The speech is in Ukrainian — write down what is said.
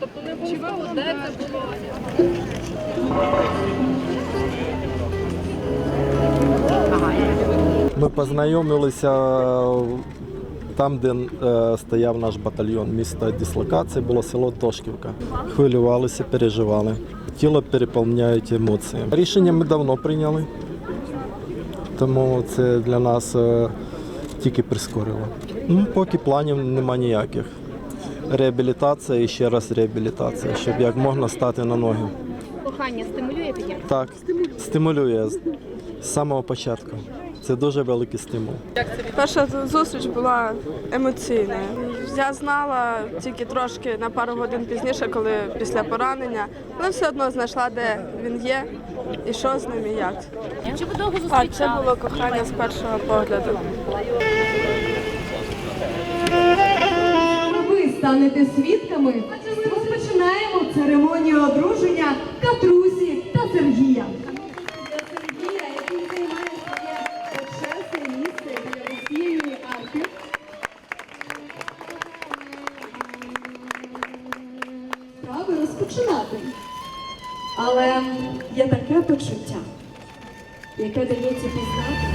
Тобто не було, де. Ми познайомилися там, де е, стояв наш батальйон. Місто дислокації було село Тошківка. Хвилювалися, переживали. Тіло переповняють емоції. Рішення ми давно прийняли, тому це для нас е, тільки прискорило. Ну, поки планів нема ніяких. Реабілітація і ще раз реабілітація, щоб як можна стати на ноги. Кохання стимулює таке? Так, стимулює з самого початку. Це дуже великий стимул. Перша зустріч була емоційною. Я знала тільки трошки на пару годин пізніше, коли після поранення, але все одно знайшла, де він є і що з ним і як. Чи ви довго А це було кохання з першого погляду. Ви станете свідками. Розпочинаємо церемонію одруження розпочинати. Але є таке почуття, яке дається пізнати.